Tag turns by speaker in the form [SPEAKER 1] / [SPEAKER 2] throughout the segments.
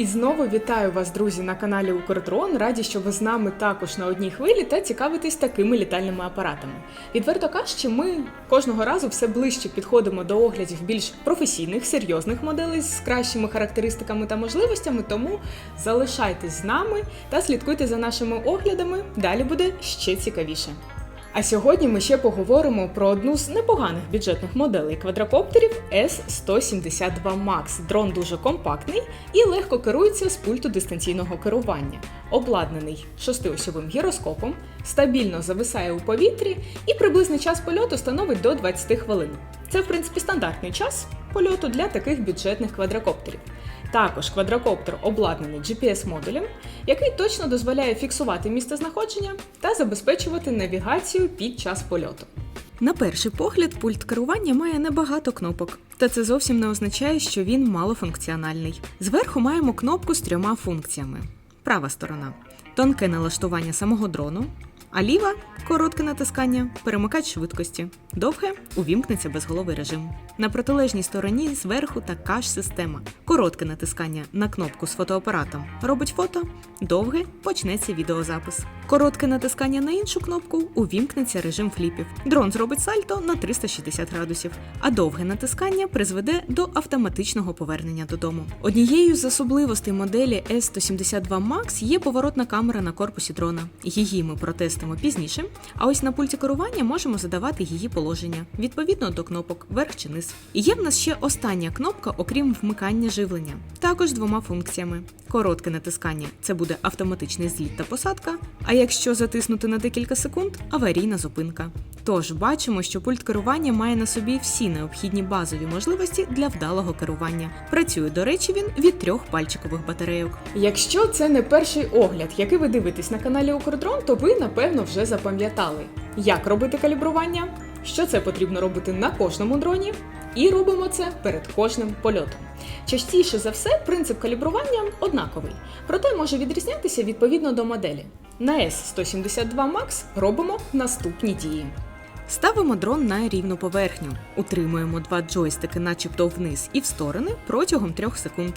[SPEAKER 1] І знову вітаю вас, друзі, на каналі Укрдрон. Раді, що ви з нами також на одній хвилі та цікавитесь такими літальними апаратами. Відверто кажучи, ми кожного разу все ближче підходимо до оглядів більш професійних, серйозних моделей з кращими характеристиками та можливостями. Тому залишайтесь з нами та слідкуйте за нашими оглядами. Далі буде ще цікавіше. А сьогодні ми ще поговоримо про одну з непоганих бюджетних моделей квадрокоптерів S172 Max. Дрон дуже компактний і легко керується з пульту дистанційного керування. Обладнаний шестиосьовим гіроскопом, стабільно зависає у повітрі і приблизний час польоту становить до 20 хвилин. Це, в принципі, стандартний час польоту для таких бюджетних квадрокоптерів. Також квадрокоптер обладнаний GPS-модулем, який точно дозволяє фіксувати місце знаходження та забезпечувати навігацію під час польоту. На перший погляд, пульт керування має небагато кнопок, та це зовсім не означає, що він малофункціональний. Зверху маємо кнопку з трьома функціями: права сторона тонке налаштування самого дрону, а ліва коротке натискання, перемикач швидкості. Довге увімкнеться безголовий режим. На протилежній стороні зверху така ж система. Коротке натискання на кнопку з фотоапаратом робить фото, довге почнеться відеозапис. Коротке натискання на іншу кнопку увімкнеться режим фліпів. Дрон зробить сальто на 360 градусів, а довге натискання призведе до автоматичного повернення додому. Однією з особливостей моделі S172 Max є поворотна камера на корпусі дрона. Її ми протестимо пізніше. А ось на пульті керування можемо задавати її положення відповідно до кнопок верх чи низ. І є в нас ще остання кнопка, окрім вмикання живлення, також двома функціями. Коротке натискання це буде автоматичний зліт та посадка. А якщо затиснути на декілька секунд, аварійна зупинка. Тож бачимо, що пульт керування має на собі всі необхідні базові можливості для вдалого керування. Працює, до речі, він від трьох пальчикових батарейок. Якщо це не перший огляд, який ви дивитесь на каналі Укрдрон, то ви напевно вже запам'ятали, як робити калібрування, що це потрібно робити на кожному дроні, і робимо це перед кожним польотом. Частіше за все, принцип калібрування однаковий, проте може відрізнятися відповідно до моделі. На S172 Max робимо наступні дії. Ставимо дрон на рівну поверхню, утримуємо два джойстики, начебто вниз і в сторони протягом 3 секунд.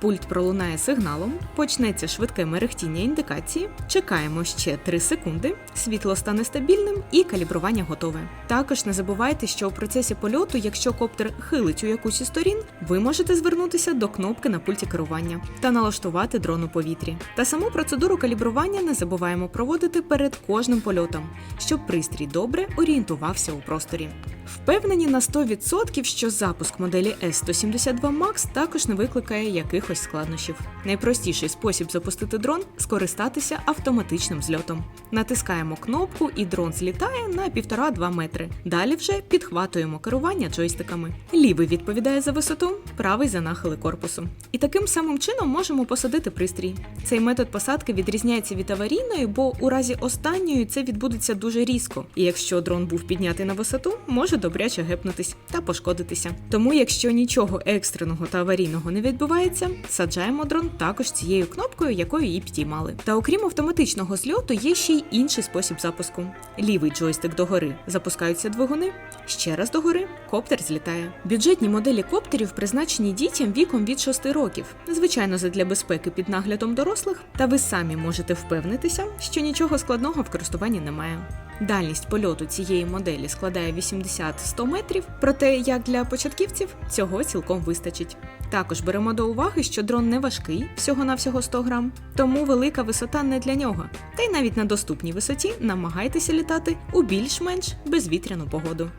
[SPEAKER 1] Пульт пролунає сигналом, почнеться швидке мерехтіння індикації, чекаємо ще 3 секунди, світло стане стабільним і калібрування готове. Також не забувайте, що у процесі польоту, якщо коптер хилить у якусь із сторін, ви можете звернутися до кнопки на пульті керування та налаштувати дрон у повітрі. Та саму процедуру калібрування не забуваємо проводити перед кожним польотом, щоб пристрій добре орієнтувався у просторі. Впевнені на 100%, що запуск моделі S172 Max також не викликає якихось складнощів. Найпростіший спосіб запустити дрон скористатися автоматичним зльотом. Натискаємо кнопку, і дрон злітає на 1,5-2 метри. Далі вже підхватуємо керування джойстиками. Лівий відповідає за висоту, правий за нахили корпусу. І таким самим чином можемо посадити пристрій. Цей метод посадки відрізняється від аварійної, бо у разі останньої це відбудеться дуже різко. І якщо дрон був піднятий на висоту, може добряче гепнутись та пошкодитися. Тому, якщо нічого екстреного та аварійного не відбувається, саджаємо дрон також цією кнопкою, якою її підіймали. Та окрім автоматичного зльоту, є ще й інший спосіб запуску. Лівий джойстик догори запускаються двигуни, ще раз догори коптер злітає. Бюджетні моделі коптерів призначені дітям віком від 6 років, звичайно, задля безпеки під наглядом дорослих, та ви самі можете впевнитися, що нічого складного в користуванні немає. Дальність польоту цієї моделі складає 80-100 метрів, проте як для початківців цього цілком вистачить. Також беремо до уваги, що дрон не важкий, всього-навсього 100 грам, тому велика висота не для нього. Та й навіть на доступній висоті намагайтеся літати у більш-менш безвітряну погоду.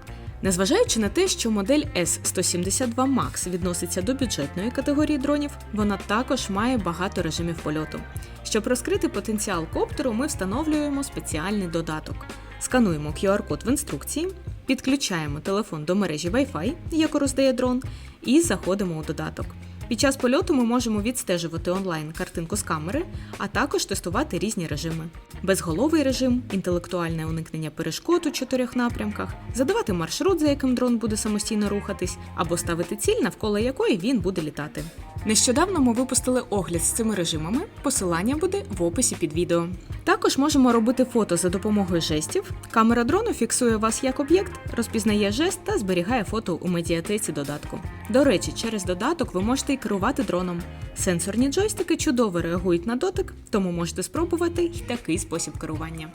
[SPEAKER 1] Незважаючи на те, що модель S172 Max відноситься до бюджетної категорії дронів, вона також має багато режимів польоту. Щоб розкрити потенціал коптеру, ми встановлюємо спеціальний додаток. Скануємо QR-код в інструкції, підключаємо телефон до мережі Wi-Fi, яку роздає дрон, і заходимо у додаток. Під час польоту ми можемо відстежувати онлайн картинку з камери, а також тестувати різні режими: безголовий режим, інтелектуальне уникнення перешкод у чотирьох напрямках, задавати маршрут, за яким дрон буде самостійно рухатись, або ставити ціль, навколо якої він буде літати. Нещодавно ми випустили огляд з цими режимами. Посилання буде в описі під відео. Також можемо робити фото за допомогою жестів. Камера дрону фіксує вас як об'єкт, розпізнає жест та зберігає фото у медіатеці додатку. До речі, через додаток ви можете і керувати дроном. Сенсорні джойстики чудово реагують на дотик, тому можете спробувати й такий спосіб керування.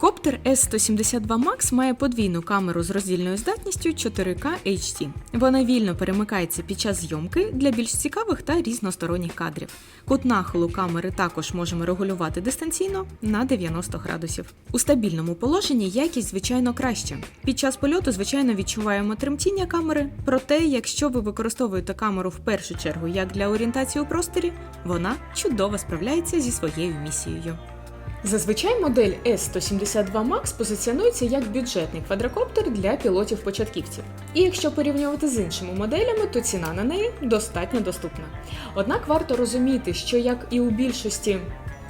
[SPEAKER 1] Коптер S172 Max має подвійну камеру з роздільною здатністю 4K HT. Вона вільно перемикається під час зйомки для більш цікавих та різносторонніх кадрів. Кут нахилу камери також можемо регулювати дистанційно на 90 градусів. У стабільному положенні якість звичайно краща. Під час польоту, звичайно, відчуваємо тремтіння камери, проте, якщо ви використовуєте камеру в першу чергу як для орієнтації у просторі, вона чудово справляється зі своєю місією. Зазвичай модель S172 Max позиціонується як бюджетний квадрокоптер для пілотів-початківців. І якщо порівнювати з іншими моделями, то ціна на неї достатньо доступна. Однак варто розуміти, що як і у більшості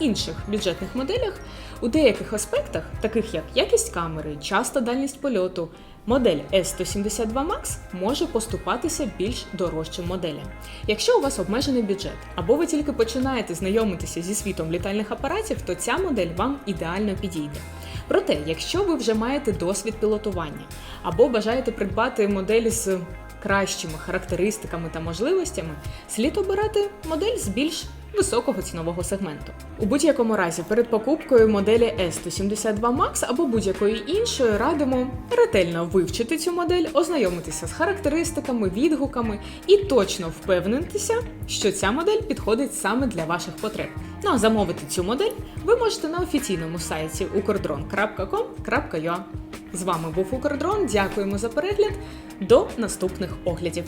[SPEAKER 1] інших бюджетних моделях, у деяких аспектах, таких як якість камери, часто дальність польоту, модель S172 Max може поступатися більш дорожчим моделям. Якщо у вас обмежений бюджет, або ви тільки починаєте знайомитися зі світом літальних апаратів, то ця модель вам ідеально підійде. Проте, якщо ви вже маєте досвід пілотування або бажаєте придбати модель з кращими характеристиками та можливостями, слід обирати модель з більш високого цінового сегменту. У будь-якому разі, перед покупкою моделі S172 Max або будь-якої іншої радимо ретельно вивчити цю модель, ознайомитися з характеристиками, відгуками і точно впевнитися, що ця модель підходить саме для ваших потреб. Ну а замовити цю модель ви можете на офіційному сайті ukordron.com.ua. З вами був Укрдрон. Дякуємо за перегляд. До наступних оглядів.